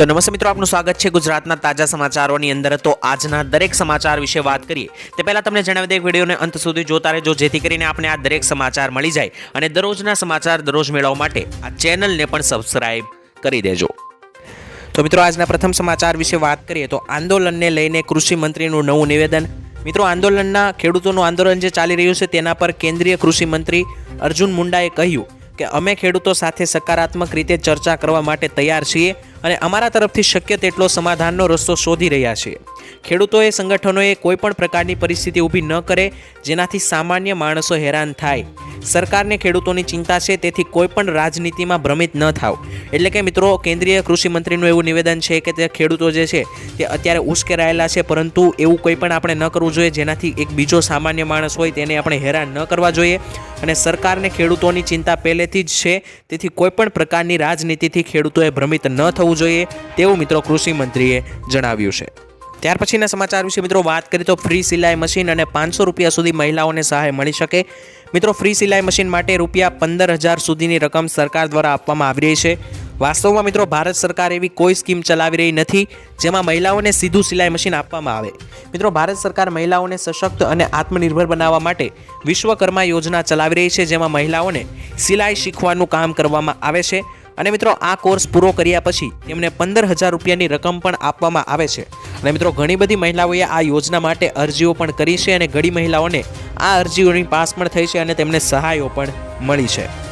તો નમસ્તે મિત્રો, આપનું સ્વાગત છે ગુજરાતના તાજા સમાચારોની અંદર. તો આજના દરેક સમાચાર વિશે વાત કરીએ, તે પહેલાં તમને જણાવી દે વિડીયોને અંત સુધી જોતા રહેજો, જેથી કરીને આપણે આ દરેક સમાચાર મળી જાય અને દરરોજના સમાચાર દરરોજ મેળવવા માટે આ ચેનલને પણ સબસ્ક્રાઈબ કરી દેજો. તો મિત્રો, આજના પ્રથમ સમાચાર વિશે વાત કરીએ તો આંદોલનને લઈને કૃષિ મંત્રીનું નવું નિવેદન. મિત્રો, આંદોલનના ખેડૂતોનું આંદોલન જે ચાલી રહ્યું છે, તેના પર કેન્દ્રીય કૃષિ મંત્રી અર્જુન મુંડાએ કહ્યું કે, અમે ખેડૂતો સાથે સકારાત્મક રીતે ચર્ચા કરવા માટે તૈયાર છીએ. અને અમારા તરફથી શક્ય તેટલો સમાધાનનો રસ્તો શોધી રહ્યા છીએ. ખેડૂતોએ, સંગઠનોએ કોઈપણ પ્રકારની પરિસ્થિતિ ઊભી ન કરે, જેનાથી સામાન્ય માણસો હેરાન થાય. સરકારને ખેડૂતોની ચિંતા છે, તેથી કોઈપણ રાજનીતિમાં ભ્રમિત ન થાવ. એટલે કે મિત્રો, કેન્દ્રીય કૃષિમંત્રીનું એવું નિવેદન છે કે તે ખેડૂતો જે છે, તે અત્યારે ઉશ્કેરાયેલા છે, પરંતુ એવું કંઈ પણ આપણે ન કરવું જોઈએ, જેનાથી એક બીજો સામાન્ય માણસ હોય તેને આપણે હેરાન ન કરવા જોઈએ. અને સરકારને ખેડૂતોની ચિંતા પહેલેથી જ છે, તેથી કોઈપણ પ્રકારની રાજનીતિથી ખેડૂતોએ ભ્રમિત ન થવું જોઈએ તેવું મિત્રો કૃષિ મંત્રીએ જણાવ્યું છે. ત્યાર પછીના સમાચાર વિશે મિત્રો વાત કરીએ તો ફ્રી સિલાઈ મશીન અને પાંચસો રૂપિયા સુધી મહિલાઓને સહાય મળી શકે. મિત્રો ફ્રી સિલાઈ મશીન માટે રૂપિયા પંદર હજાર સુધીની રકમ સરકાર દ્વારા આપવામાં આવી રહી છે. વાસ્તવમાં મિત્રો ભારત સરકાર એવી કોઈ સ્કીમ ચલાવી રહી નથી જેમાં મહિલાઓને સીધું સિલાઈ મશીન આપવામાં આવે. મિત્રો ભારત સરકાર મહિલાઓને સશક્ત અને આત્મનિર્ભર બનાવવા માટે વિશ્વકર્મા યોજના ચલાવી રહી છે જેમાં મહિલાઓને સિલાઈ શીખવાનું કામ કરવામાં આવે છે. અને મિત્રો, આ કોર્સ પૂરો કર્યા પછી તેમને પંદર હજાર રૂપિયાની રકમ પણ આપવામાં આવે છે. અને મિત્રો, ઘણી બધી મહિલાઓએ આ યોજના માટે અરજીઓ પણ કરી છે અને ઘણી મહિલાઓને આ અરજીઓની પાસ પણ થઈ છે અને તેમને સહાયો પણ મળી છે.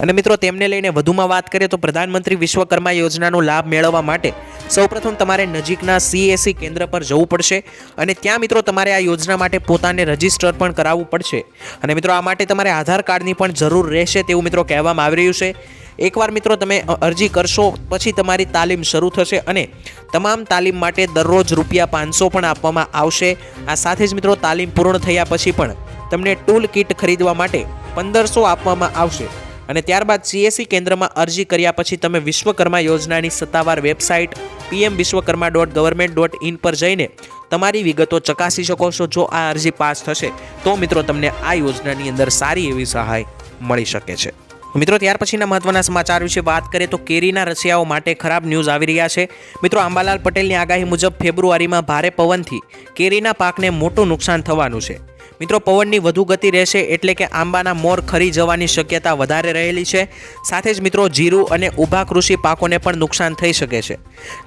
અને મિત્રો, તેમને લઈને વધુમાં વાત કરીએ તો પ્રધાનમંત્રી વિશ્વકર્મા યોજનાનો લાભ મેળવવા માટે સૌપ્રથમ તમારે નજીકના સીએસસી કેન્દ્ર પર જવું પડશે અને ત્યાં મિત્રો તમારે આ યોજના માટે પોતાને રજિસ્ટર પણ કરાવવું પડશે. અને મિત્રો, આ માટે તમારે આધાર કાર્ડની પણ જરૂર રહેશે તેવું મિત્રો કહેવામાં આવી રહ્યું છે. એકવાર મિત્રો તમે અરજી કરશો, પછી તમારી તાલીમ શરૂ થશે અને તમામ તાલીમ માટે દરરોજ રૂપિયા પાંચસો પણ આપવામાં આવશે. આ સાથે જ મિત્રો તાલીમ પૂર્ણ થયા પછી પણ તમને ટૂલ કિટ ખરીદવા માટે પંદરસો આપવામાં આવશે. અને ત્યારબાદ સીએસસી કેન્દ્રમાં અરજી કર્યા પછી તમે વિશ્વકર્મા યોજનાની સત્તાવાર website PM Vishwakarma dot government dot in પર જઈને તમારી વિગતો ચકાસી શકો છો જો આ અરજી પાસ થશે. તો મિત્રો તમને આ યોજનાની અંદર સારી એવી સહાય મળી શકે છે. મિત્રો, ત્યાર પછીના મહત્વના સમાચાર વિશે વાત કરીએ તો કેરીના રસિયાઓ માટે ખરાબ ન્યૂઝ આવી રહ્યા છે. મિત્રો, આંબાલાલ પટેલની આગાહી મુજબ ફેબ્રુઆરીમાં ભારે પવનથી કેરીના પાકને મોટું નુકસાન થવાનું છે. મિત્રો, પવનની વધુ ગતિ રહેશે એટલે કે આંબાના મોર ખરી જવાની શક્યતા વધારે રહેલી છે. સાથે જ મિત્રો, જીરું અને ઊભા કૃષિ પાકોને પણ નુકસાન થઈ શકે છે.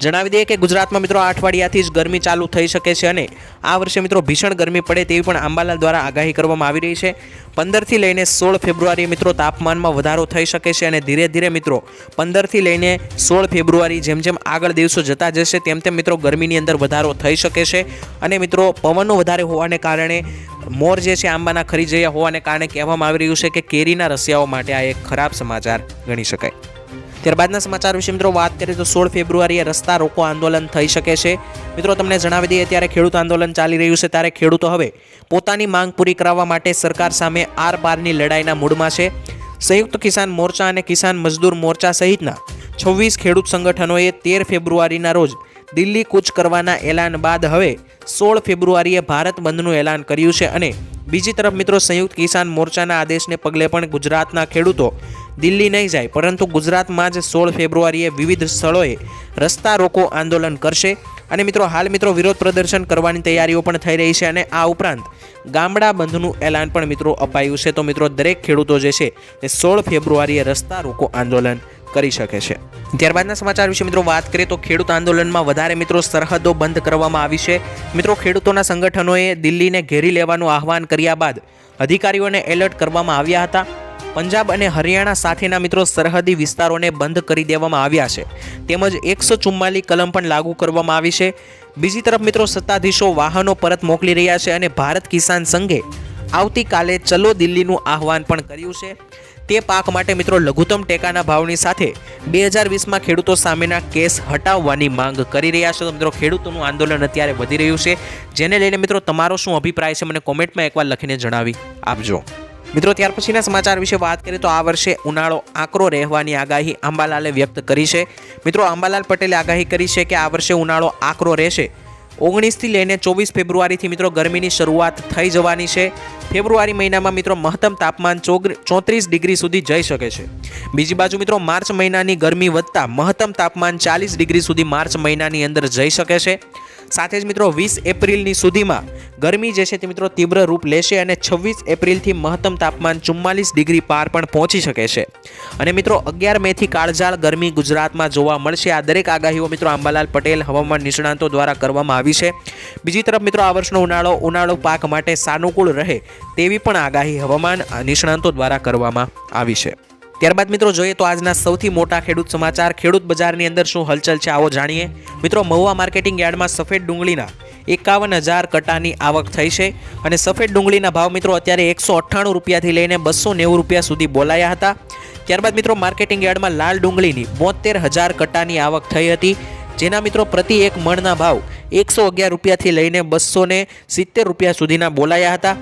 જણાવી દઈએ કે ગુજરાતમાં મિત્રો આ અઠવાડિયાથી જ ગરમી ચાલુ થઈ શકે છે અને આ વર્ષે મિત્રો, ભીષણ ગરમી પડે તેવી પણ આંબાલાલ દ્વારા આગાહી કરવામાં આવી રહી છે. પંદરથી લઈને સોળ ફેબ્રુઆરી મિત્રો, તાપમાનમાં વધારો થઈ શકે છે અને ધીરે ધીરે મિત્રો, પંદરથી લઈને સોળ ફેબ્રુઆરી જેમ જેમ આગળ દિવસો જતા જશે, તેમ તેમ મિત્રો, ગરમીની અંદર વધારો થઈ શકે છે. અને મિત્રો, પવનો વધારે હોવાને કારણે મોર જે છે આંબાના ખરી જયા હોવાને કારણે કહેવામાં આવી રહ્યું છે કે કેરીના રસિયાઓ માટે આ એક ખરાબ સમાચાર ગણી શકાય. ત્યારબાદના સમાચાર વિશે મિત્રો વાત કરીએ તો સોળ ફેબ્રુઆરીએ રસ્તા રોકો આંદોલન થઈ શકે છે. મિત્રો તમને જણાવી દઈએ ત્યારે ખેડૂત આંદોલન ચાલી રહ્યું છે ત્યારે ખેડૂતો હવે પોતાની માંગ પૂરી કરાવવા માટે સરકાર સામે આર પારની લડાઈના મૂડમાં છે. સંયુક્ત કિસાન મોરચા અને કિસાન મજદૂર મોરચા સહિતના છવ્વીસ ખેડૂત સંગઠનોએ તેર ફેબ્રુઆરીના રોજ દિલ્હી કૂચ કરવાના એલાન બાદ હવે સોળ ફેબ્રુઆરીએ ભારત બંધનું એલાન કર્યું છે અને બીજી તરફ મિત્રો સંયુક્ત કિસાન મોરચાના આદેશને પગલે પણ ગુજરાતના ખેડૂતો દિલ્હી નહીં જાય, પરંતુ ગુજરાતમાં જ સોળ ફેબ્રુઆરીએ વિવિધ સ્થળોએ રસ્તા રોકો આંદોલન કરશે. અને મિત્રો, હાલ મિત્રો વિરોધ પ્રદર્શન કરવાની તૈયારીઓ પણ થઈ રહી છે અને આ ઉપરાંત ગામડા બંધનું એલાન પણ મિત્રો અપાયું છે. તો મિત્રો, દરેક ખેડૂતો જે છે તે સોળ ફેબ્રુઆરીએ રસ્તા રોકો આંદોલન કરી શકે છે. ત્યારબાદના સમાચાર વિશે મિત્રો વાત કરીએ તો ખેડૂત આંદોલનમાં વધારે મિત્રો સરહદો બંધ કરવામાં આવી છે. મિત્રો ખેડૂતોના સંગઠનોએ દિલ્હીને ઘેરી લેવાનું આહવાન કર્યા બાદ અધિકારીઓને એલર્ટ કરવામાં આવ્યા હતા. પંજાબ અને હરિયાણા સાથેના મિત્રો સરહદી વિસ્તારોને બંધ કરી દેવામાં આવ્યા છે. તેમજ એકસો ચુમ્માલીસ કલમ પણ લાગુ કરવામાં આવી છે. બીજી તરફ મિત્રો સત્તાધીશો વાહનો પરત મોકલી રહ્યા છે અને ભારત કિસાન સંઘે આવતીકાલે ચલો દિલ્હીનું આહવાન પણ કર્યું છે. તે પાક માટે મિત્રો લઘુત્તમ ટેકાના ભાવની સાથે બે હજાર વીસમાં ખેડૂતો સામેના કેસ હટાવવાની માંગ કરી રહ્યા છે. મિત્રો, ખેડૂતોનું આંદોલન અત્યારે વધી રહ્યું છે. જેને લઈને મિત્રો, તમારો શું અભિપ્રાય છે? મને કોમેન્ટમાં એકવાર લખીને જણાવી આપજો. મિત્રો, ત્યાર પછીના સમાચાર વિશે વાત કરીએ તો આ વર્ષે ઉનાળો આકરો રહેવાની આગાહી આંબાલાલે વ્યક્ત કરી છે. મિત્રો આંબાલાલ પટેલે આગાહી કરી છે કે આ વર્ષે ઉનાળો આકરો રહેશે. ઓગણીસથી લઈને ચોવીસ ફેબ્રુઆરીથી મિત્રો, ગરમીની શરૂઆત થઈ જવાની છે. ફેબ્રુઆરી મહિનામાં મિત્રો મહત્તમ તાપમાન ચોત્રીસ ડિગ્રી સુધી જઈ શકે છે. બીજી બાજુ મિત્રો માર્ચ મહિનાની ગરમી વધતા મહત્તમ તાપમાન ચાલીસ ડિગ્રી સુધી માર્ચ મહિનાની અંદર જઈ શકે છે. સાથે જ મિત્રો વીસ એપ્રિલની સુધીમાં ગરમી જે છે તે મિત્રો તીવ્ર રૂપ લેશે અને છવ્વીસ એપ્રિલથી મહત્તમ તાપમાન ચુમ્માલીસ ડિગ્રી પાર પણ પહોંચી શકે છે. અને મિત્રો અગિયાર મેથી કાળઝાળ ગરમી ગુજરાતમાં જોવા મળશે. આ દરેક આગાહીઓ મિત્રો આંબાલાલ પટેલ હવામાન નિષ્ણાંતો દ્વારા કરવામાં આવી છે. બીજી તરફ મિત્રો આ વર્ષનો ઉનાળો ઉનાળો પાક માટે સાનુકૂળ રહે તેવી પણ આગાહી હવામાન નિષ્ણાંતો દ્વારા કરવામાં આવી છે. ત્યારબાદ મિત્રો જોઈએ તો આજના સૌથી મોટા ખેડૂત સમાચાર. ખેડૂત બજારની અંદર શું હલચલ છે આવો જાણીએ. મિત્રો મહુવા માર્કેટિંગ યાર્ડમાં સફેદ ડુંગળીના એકાવન હજાર કટાની આવક થઈ છે અને સફેદ ડુંગળીના ભાવ મિત્રો અત્યારે એકસો અઠ્ઠાણું રૂપિયાથી લઈને બસો નેવું રૂપિયા સુધી બોલાયા હતા. ત્યારબાદ મિત્રો માર્કેટિંગ યાર્ડમાં લાલ ડુંગળીની બોતેર હજાર કટાની આવક થઈ હતી. જેના મિત્રો પ્રતિ એક મણના ભાવ એકસો અગિયાર રૂપિયાથી લઈને બસો સિત્તેર રૂપિયા સુધીના બોલાયા હતા.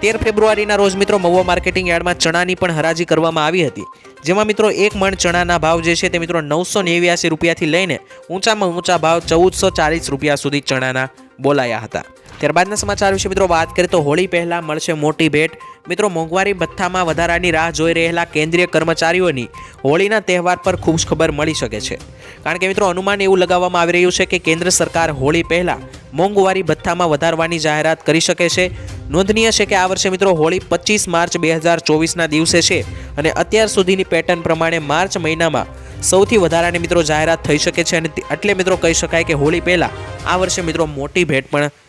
તેર ફેબ્રુઆરીના રોજ મિત્રો મહુવા માર્કેટિંગ યાર્ડમાં ચણાની પણ હરાજી કરવામાં આવી હતી. જેમાં મિત્રો એક મણ ચણાના ભાવ જે છે તે મિત્રો નવસો નેવ્યાસી રૂપિયાથી લઈને ઊંચામાં ઊંચા ભાવ ચૌદસો ચાલીસ રૂપિયા સુધી ચણાના બોલાયા હતા. ત્યારબાદના સમાચાર વિશે મિત્રો વાત કરીએ તો હોળી પહેલાં મળશે મોટી ભેટ. મિત્રો, મોંઘવારી ભથ્થામાં વધારાની રાહ જોઈ રહેલા કેન્દ્રીય કર્મચારીઓની હોળીના તહેવાર પર ખૂબ ખબર મળી શકે છે. કારણ કે મિત્રો, અનુમાન એવું લગાવવામાં આવી રહ્યું છે કે કેન્દ્ર સરકાર હોળી પહેલાં મોંઘવારી ભથ્થામાં વધારવાની જાહેરાત કરી શકે છે. નોંધનીય છે કે આ વર્ષે મિત્રો, હોળી પચીસ માર્ચ બે હજાર ચોવીસના દિવસે છે અને અત્યાર સુધીની પેટર્ન પ્રમાણે માર્ચ મહિનામાં સૌથી વધારાની મિત્રો જાહેરાત થઈ શકે છે અને એટલે મિત્રો કહી શકાય કે હોળી પહેલાં આ વર્ષે મિત્રો મોટી ભેટ પણ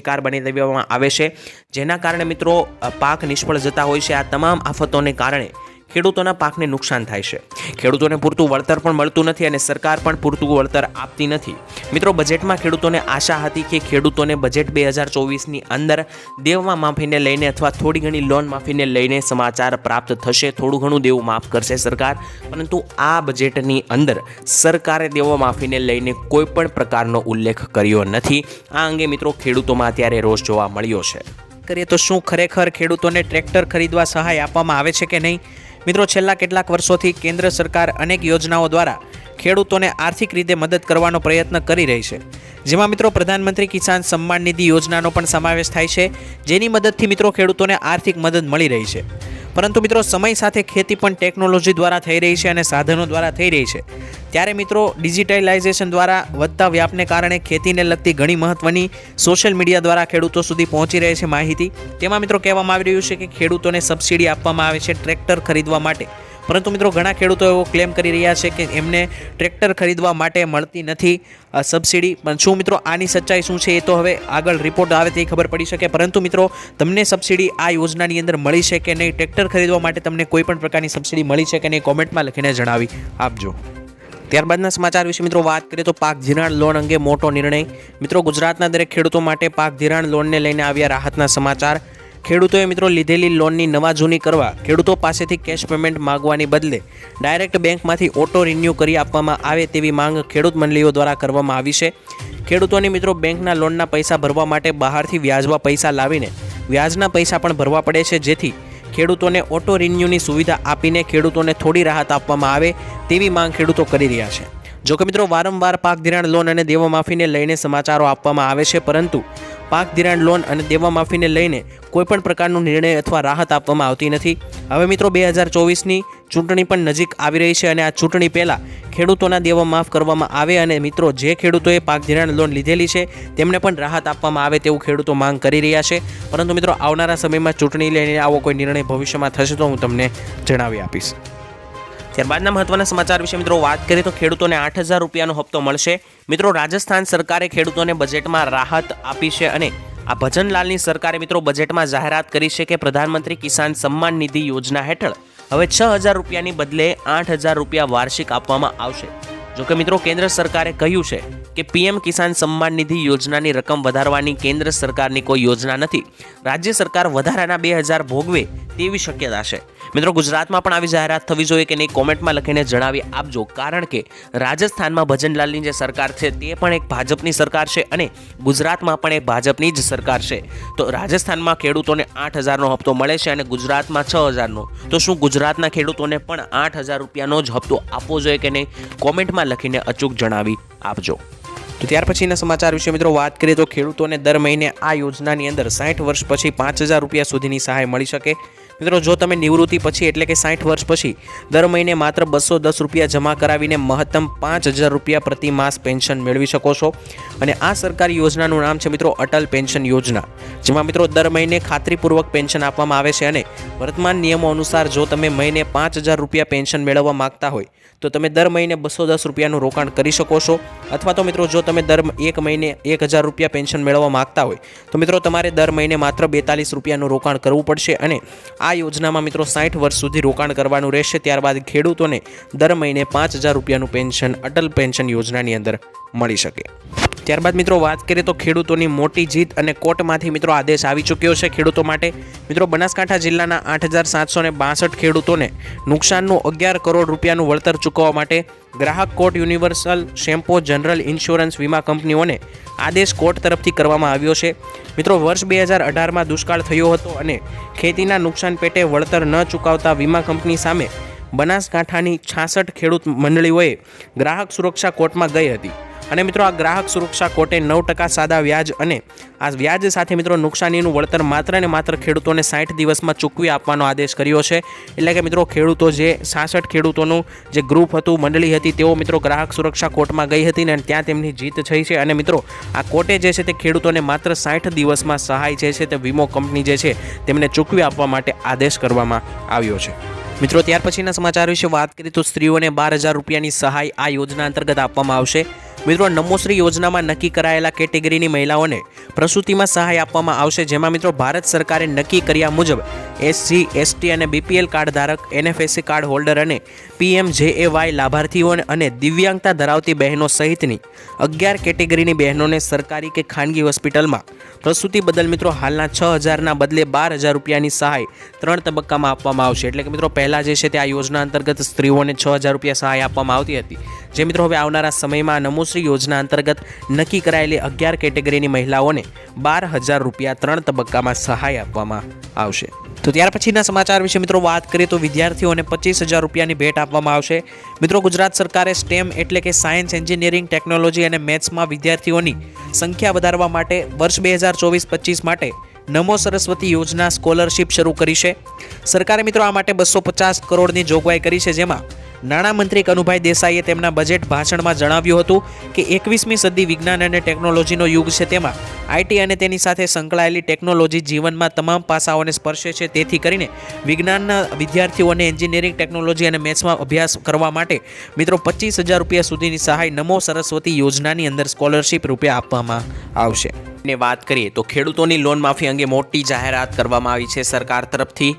શિકાર બની દેવામાં આવે છે. જેના કારણે મિત્રો પાક નિષ્ફળ જતા હોય છે. આ તમામ આફતોને કારણે ખેડૂતોના પાકને નુકસાન થાય છે. ખેડૂતોને પૂરતું વળતર પણ મળતું નથી અને સરકાર પણ પૂરતું વળતર આપતી નથી. મિત્રો, બજેટમાં ખેડૂતોને આશા હતી કે ખેડૂતોને બજેટ બે હજાર ચોવીસની અંદર દેવમાં માફીને લઈને અથવા થોડી ઘણી લોન માફીને લઈને સમાચાર પ્રાપ્ત થશે. થોડું ઘણું દેવું માફ કરશે સરકાર, પરંતુ આ બજેટની અંદર સરકારે દેવો માફીને લઈને કોઈ પણ પ્રકારનો ઉલ્લેખ કર્યો નથી. આ અંગે મિત્રો, ખેડૂતોમાં અત્યારે રોષ જોવા મળ્યો છે. કરીએ તો શું ખરેખર ખેડૂતોને ટ્રેક્ટર ખરીદવા સહાય આપવામાં આવે છે કે નહીં? મિત્રો, છેલ્લા કેટલાક વર્ષોથી કેન્દ્ર સરકાર અનેક યોજનાઓ દ્વારા ખેડૂતોને આર્થિક રીતે મદદ કરવાનો પ્રયત્ન કરી રહી છે. જેમાં મિત્રો, પ્રધાનમંત્રી કિસાન સન્માન નિધિ યોજનાનો પણ સમાવેશ થાય છે, જેની મદદથી મિત્રો ખેડૂતોને આર્થિક મદદ મળી રહી છે. પરંતુ મિત્રો, સમય સાથે ખેતી પણ ટેકનોલોજી દ્વારા થઈ રહી છે અને સાધનો દ્વારા થઈ રહી છે. ત્યારે મિત્રો ડિજિટલાઇઝેશન દ્વારા વધતા વ્યાપને કારણે ખેતીને લગતી ઘણી મહત્ત્વની સોશિયલ મીડિયા દ્વારા ખેડૂતો સુધી પહોંચી રહી છે માહિતી. તેમાં મિત્રો, કહેવામાં આવી રહ્યું છે કે ખેડૂતોને સબસિડી આપવામાં આવે છે ટ્રેક્ટર ખરીદવા માટે. પરંતુ મિત્રો, ઘણા ખેડૂતો એવો ક્લેમ કરી રહ્યા છે કે એમને ટ્રેક્ટર ખરીદવા માટે મળતી નથી સબસિડી પણ શું મિત્રો, આની સચ્ચાઈ શું છે એ તો હવે આગળ રિપોર્ટ આવે તે ખબર પડી શકે. પરંતુ મિત્રો, તમને સબસિડી આ યોજનાની અંદર મળી છે કે નહીં? ટ્રેક્ટર ખરીદવા માટે તમને કોઈ પણ પ્રકારની સબસિડી મળી છે કે નહીં? કોમેન્ટમાં લખીને જણાવી આપજો. ત્યારબાદના સમાચાર વિશે મિત્રો વાત કરીએ તો પાક ધિરાણ લોન અંગે મોટો નિર્ણય. મિત્રો, ગુજરાતના દરેક ખેડૂતો માટે પાક ધિરાણ લોનને લઈને આવ્યા રાહતના સમાચાર. ખેડૂતોએ મિત્રો લીધેલી લોનની નવા જૂની કરવા ખેડૂતો પાસેથી કેશ પેમેન્ટ માગવાની બદલે ડાયરેક્ટ બેંકમાંથી ઓટો રિન્યૂ કરી આપવામાં આવે તેવી માંગ ખેડૂત મંડળીઓ દ્વારા કરવામાં આવી છે. ખેડૂતોની મિત્રો બેંકના લોનના પૈસા ભરવા માટે બહારથી વ્યાજવા પૈસા લાવીને વ્યાજના પૈસા પણ ભરવા પડે છે, જેથી ખેડૂતોને ઓટો રિન્યૂની સુવિધા આપીને ખેડૂતોને થોડી રાહત આપવામાં આવે તેવી માંગ ખેડૂતો કરી રહ્યા છે. જોકે મિત્રો વારંવાર પાક ધિરાણ લોન અને દેવા માફીને લઈને સમાચારો આપવામાં આવે છે, પરંતુ પાક ધિરાણ લોન અને દેવા માફીને લઈને કોઈપણ પ્રકારનો નિર્ણય અથવા રાહત આપવામાં આવતી નથી. હવે મિત્રો બે હજાર ચોવીસની ચૂંટણી પણ નજીક આવી રહી છે અને આ ચૂંટણી પહેલાં ખેડૂતોના દેવા માફ કરવામાં આવે અને મિત્રો જે ખેડૂતોએ પાક ધિરાણ લોન લીધેલી છે તેમને પણ રાહત આપવામાં આવે તેવું ખેડૂતો માંગ કરી રહ્યા છે. પરંતુ મિત્રો આવનારા સમયમાં ચૂંટણી લઈને આવો કોઈ નિર્ણય ભવિષ્યમાં થશે તો હું તમને જણાવી આપીશ. ત્યારબાદના મહત્વના સમાચાર વિશે મિત્રો વાત કરીએ તો ખેડૂતોને આઠ હજાર રૂપિયાનો હપ્તો મળશે. મિત્રો, રાજસ્થાન સરકારે ખેડૂતોને બજેટમાં રાહત આપી છે અને આ ભજનલાલની સરકારે મિત્રો બજેટમાં જાહેરાત કરી છે કે પ્રધાનમંત્રી કિસાન સન્માન નિધિ યોજના હેઠળ હવે છ હજાર રૂપિયાની બદલે આઠ હજાર રૂપિયા વાર્ષિક આપવામાં આવશે. જોકે મિત્રો, કેન્દ્ર સરકારે કહ્યું છે કે પીએમ કિસાન સન્માન નિધિ યોજનાની રકમ વધારવાની કેન્દ્ર સરકારની કોઈ યોજના નથી. રાજ્ય સરકાર વધારાના બે હજાર ભોગવે તેવી શક્યતા છે. મિત્રો, ગુજરાતમાં પણ આવી જાહેરાત થવી જોઈએ કે નહીં, કોમેન્ટમાં લખીને જણાવી આપજો. કારણ કે રાજસ્થાનમાં ભજનલાલની જે સરકાર છે તે પણ એક ભાજપની સરકાર છે અને ગુજરાતમાં પણ એક ભાજપની જ સરકાર છે. તો રાજસ્થાનમાં ખેડૂતોને આઠ હજારનો હપ્તો મળે છે અને ગુજરાતમાં છ હજારનો. તો શું ગુજરાતના ખેડૂતોને પણ આઠ હજાર રૂપિયાનો જ હપ્તો આપવો જોઈએ કે નહીં? કોમેન્ટમાં લખીને અચૂક જણાવી આપજો. તો ત્યાર પછીના સમાચાર વિશે મિત્રો વાત કરીએ તો ખેડૂતોને દર મહિને આ યોજનાની અંદર સાઠ વર્ષ પછી પાંચ હજાર રૂપિયા સુધીની સહાય મળી શકે. મિત્રો, જો તમે નિવૃત્તિ પછી એટલે કે સાઠ વર્ષ પછી દર મહિને માત્ર બસો દસ રૂપિયા જમા કરાવીને મહત્તમ પાંચ હજાર રૂપિયા પ્રતિ માસ પેન્શન મેળવી શકો છો. અને આ સરકારી યોજનાનું નામ છે મિત્રો અટલ પેન્શન યોજના, જેમાં મિત્રો દર મહિને ખાતરીપૂર્વક પેન્શન આપવામાં આવે છે અને વર્તમાન નિયમો અનુસાર જો તમે મહિને પાંચ હજાર રૂપિયા પેન્શન મેળવવા માગતા હોય તો તમે દર મહિને બસો દસ રૂપિયાનું રોકાણ કરી શકો છો. અથવા તો મિત્રો, જો તમે દર એક મહિને એક હજાર રૂપિયા પેન્શન મેળવવા માગતા હોય, તો મિત્રો, તમારે દર મહિને માત્ર બેતાલીસ રૂપિયાનું રોકાણ કરવું પડશે અને આ યોજનામાં મિત્રો, સાઠ વર્ષ સુધી રોકાણ કરવાનું રહેશે. ત્યારબાદ ખેડૂતોને દર મહિને પાંચ હજાર રૂપિયાનું પેન્શન, અટલ પેન્શન યોજનાની અંદર મળી શકે. ત્યારબાદ મિત્રો વાત કરીએ તો ખેડૂતોની મોટી જીત અને કોર્ટમાંથી મિત્રો આદેશ આવી ચૂક્યો છે ખેડૂતો માટે. મિત્રો બનાસકાંઠા જિલ્લાના આઠ હજાર સાતસો બાસઠ ખેડૂતોને નુકસાનનું અગિયાર કરોડ રૂપિયાનું વળતર ચૂકવવા માટે ગ્રાહક court universal shampoo, general insurance વીમા કંપનીઓને આદેશ કોર્ટ તરફથી કરવામાં આવ્યો છે. મિત્રો વર્ષ બે હજાર અઢારમાં દુષ્કાળ થયો હતો અને ખેતીના નુકસાન પેટે વળતર ન ચૂકવતા વીમા કંપની સામે બનાસકાંઠાની છાસઠ ખેડૂત મંડળીઓએ ગ્રાહક સુરક્ષા કોર્ટમાં ગઈ હતી. અને મિત્રો આ ગ્રાહક સુરક્ષા કોર્ટે નવ ટકા સાદા વ્યાજ અને આ વ્યાજ સાથે મિત્રો નુકસાનીનું વળતર માત્ર ને માત્ર ખેડૂતોને સાઠ દિવસમાં ચૂકવી આપવાનો આદેશ કર્યો છે. એટલે કે મિત્રો ખેડૂતો જે સાસઠ ખેડૂતોનું જે ગ્રુપ હતું, મંડળી હતી, તેઓ મિત્રો ગ્રાહક સુરક્ષા કોર્ટમાં ગઈ હતી ને ત્યાં તેમની જીત થઈ છે. અને મિત્રો આ કોર્ટે જે છે તે ખેડૂતોને માત્ર સાઠ દિવસમાં સહાય જે છે તે વીમો કંપની જે છે તેમને ચૂકવી આપવા માટે આદેશ કરવામાં આવ્યો છે. મિત્રો ત્યાર પછીના સમાચાર વિશે વાત કરીએ તો સ્ત્રીઓને બાર હજાર રૂપિયાની સહાય આ યોજના અંતર્ગત આપવામાં આવશે. મિત્રો નમોશ્રી યોજનામાં નક્કી કરાયેલા કેટેગરીની મહિલાઓને પ્રસૂતિમાં સહાય આપવામાં આવશે, જેમાં મિત્રો ભારત સરકારે નક્કી કર્યા મુજબ એસસી, એસટી અને બીપીએલ કાર્ડ ધારક, એનએફએસસી કાર્ડ હોલ્ડર અને પીએમ જેએવાય લાભાર્થીઓ અને દિવ્યાંગતા ધરાવતી બહેનો સહિતની અગિયાર કેટેગરીની બહેનોને સરકારી કે ખાનગી હોસ્પિટલમાં પ્રસૂતિ બદલ મિત્રો હાલના છ હજારના બદલે બાર હજાર રૂપિયાની સહાય ત્રણ તબક્કામાં આપવામાં આવશે. એટલે કે મિત્રો પહેલાં જે છે તે આ યોજના અંતર્ગત સ્ત્રીઓને છ હજાર રૂપિયા સહાય આપવામાં આવતી હતી. જે મિત્રો હવે આવનારા સમયમાં નમોશ્રી યોજના અંતર્ગત નક્કી કરાયેલી અગિયાર કેટેગરીની મહિલાઓને બાર હજાર રૂપિયા ત્રણ તબક્કામાં સહાય આપવામાં આવશે. તો ત્યાર પછીના સમાચાર વિશે મિત્રો વાત કરીએ તો વિદ્યાર્થીઓને પચીસ હજાર રૂપિયાની ભેટ આપવામાં આવશે. મિત્રો ગુજરાત સરકારે સ્ટેમ એટલે કે સાયન્સ, એન્જિનિયરિંગ, ટેકનોલોજી અને મેથ્સમાં વિદ્યાર્થીઓની સંખ્યા વધારવા માટે વર્ષ બે હજાર ચોવીસ પચીસ માટે નમો સરસ્વતી યોજના સ્કોલરશિપ શરૂ કરી છે. સરકારે મિત્રો આ માટે બસો પચાસ કરોડની જોગવાઈ કરી છે, જેમાં નાણામંત્રી કનુભાઈ દેસાઈએ તેમના બજેટ ભાષણમાં જણાવ્યું હતું કે એકવીસમી સદી વિજ્ઞાન અને ટેકનોલોજીનો યુગ છે તેમાં આઈટી અને તેની સાથે સંકળાયેલી ટેકનોલોજી જીવનમાં તમામ પાસાઓને સ્પર્શે છે. તેથી કરીને વિજ્ઞાનના વિદ્યાર્થીઓને એન્જિનિયરિંગ ટેકનોલોજી અને મેથ્સમાં અભ્યાસ કરવા માટે મિત્રો પચીસ હજાર રૂપિયા સુધીની સહાય નમો સરસ્વતી યોજનાની અંદર સ્કોલરશિપ રૂપિયા આપવામાં આવશે. ને વાત કરીએ તો ખેડૂતોની લોન માફી અંગે મોટી જાહેરાત કરવામાં આવી છે સરકાર તરફથી.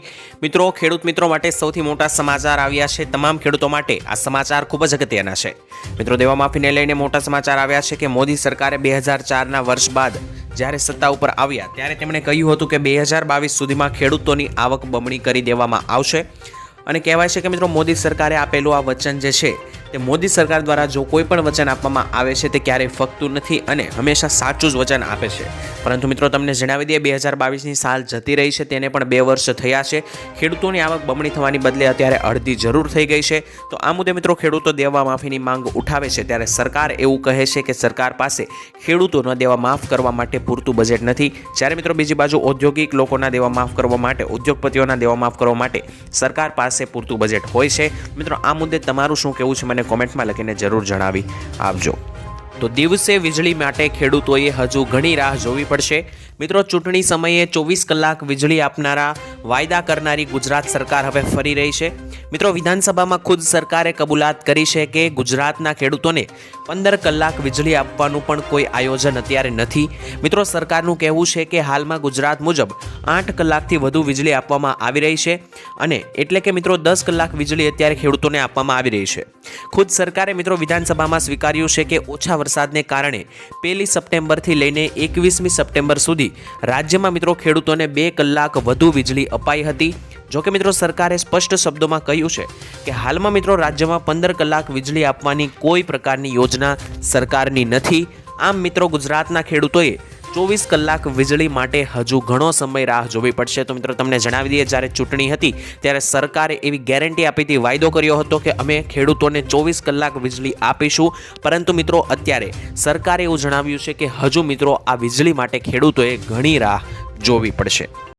મિત્રો, ખેડૂત મિત્રો માટે સૌથી મોટા સમાચાર આવ્યા છે તમામ ખેડૂતો માટે. આ સમાચાર ખૂબ જ અગત્યના છે. મિત્રો, દેવા માફીને લઈને મોટા સમાચાર આવ્યા છે કે મોદી સરકારે બે હજાર ચારના વર્ષ બાદ જ્યારે સત્તા ઉપર આવ્યા ત્યારે તેમણે કહ્યું હતું કે બે હજાર બાવીસ સુધીમાં ખેડૂતોની આવક બમણી કરી દેવામાં આવશે. અને કહેવાય છે કે મિત્રો, મોદી સરકારે આપેલું આ વચન જે છે તે મોદી સરકાર દ્વારા જો કોઈ પણ વચન આપવામાં આવે છે, તે ક્યારેય ફગતું નથી અને હંમેશા સાચું જ વચન આપે છે. પરંતુ મિત્રો, તમને જણાવી દઈએ, બે હજાર બાવીસની સાલ જતી રહી છે, તેને પણ બે વર્ષ થયા છે. ખેડૂતોની આવક બમણી થવાની બદલે અત્યારે અડધી જરૂર થઈ ગઈ છે. તો આ મુદ્દે મિત્રો, ખેડૂતો દેવા માફીની માંગ ઉઠાવે છે. ત્યારે સરકાર એવું કહે છે કે સરકાર પાસે ખેડૂતોના દેવા માફ કરવા માટે પૂરતું બજેટ નથી. જ્યારે મિત્રો, બીજી બાજુ ઔદ્યોગિક લોકોના દેવા માફ કરવા માટે, ઉદ્યોગપતિઓના દેવા માફ કરવા માટે સરકાર પાસે પૂરતું બજેટ હોય છે. મિત્રો, આ મુદ્દે તમારું શું કહેવું છે? મને કોમેન્ટમાં લખીને જરૂર જણાવી આપજો. તો દિવસે વીજળી માટે ખેડૂતોએ હજુ ઘણી રાહ જોવી પડશે. મિત્રો, ચૂંટણી સમયે ચોવીસ કલાક વીજળી આપનારા, વાયદા કરનારી ગુજરાત સરકાર હવે ફરી રહી છે. મિત્રો, વિધાનસભામાં ખુદ સરકારે કબૂલાત કરી છે કે ગુજરાતના ખેડૂતોને પંદર કલાક વીજળી આપવાનું પણ કોઈ આયોજન અત્યારે નથી. મિત્રો, સરકારનું કહેવું છે કે હાલમાં ગુજરાત મુજબ આઠ કલાકથી વધુ વીજળી આપવામાં આવી રહી છે અને એટલે કે મિત્રો, દસ કલાક વીજળી અત્યારે ખેડૂતોને આપવામાં આવી રહી છે. ખુદ સરકારે મિત્રો, વિધાનસભામાં સ્વીકાર્યું છે કે ઓછા વરસાદને કારણે પહેલી સપ્ટેમ્બરથી લઈને એકવીસમી સપ્ટેમ્બર સુધી રાજ્યમાં મિત્રો ખેડૂતોને બે કલાક વધુ વીજળી અપાઈ હતી. જોકે મિત્રો સરકારે સ્પષ્ટ શબ્દોમાં કહ્યું છે કે હાલમાં મિત્રો રાજ્યમાં પંદર કલાક વીજળી આપવાની કોઈ પ્રકારની યોજના સરકારની નથી. આમ મિત્રો ગુજરાતના ખેડૂતોએ ચોવીસ કલાક વીજળી માટે હજુ ઘણો સમય રાહ જોવી પડશે. તો મિત્રો, તમને જણાવી દઈએ, જ્યારે ચૂંટણી હતી, ત્યારે સરકારે એવી ગેરંટી આપી હતી, વાયદો કર્યો હતો કે અમે ખેડૂતોને ચોવીસ કલાક વીજળી આપીશું. પરંતુ મિત્રો, અત્યારે સરકારે એવું જણાવ્યું છે કે હજુ મિત્રો, આ વીજળી માટે ખેડૂતોએ ઘણી રાહ જોવી પડશે.